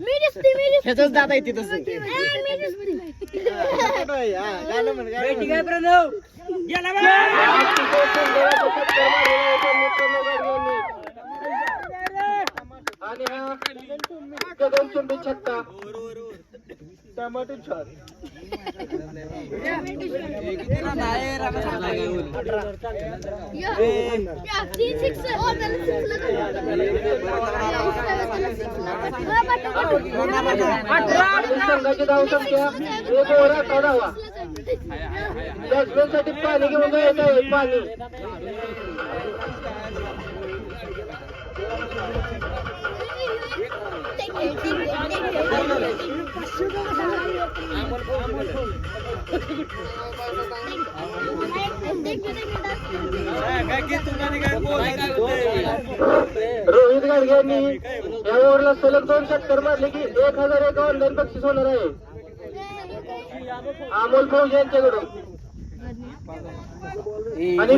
मी दिसते मी दिसते ह्याच दादा येते तसं. ए, मी दिसते बॅटिंग आहे प्रणव आणि हा गगनचुंबी छक्का टमाटो छान तीन six. संघाची धाव एक ओव्हर अठरा धावा बॅट्समॅनसाठी पाणी घेऊन येत आहे पाणी रोहित यांनी या ओव्हरला सलग दोन षटकर मारले की एक हजार एक ऑनलाईन बक्षीस होणार आहे. अमोल फौज यांच्याकडून. आणि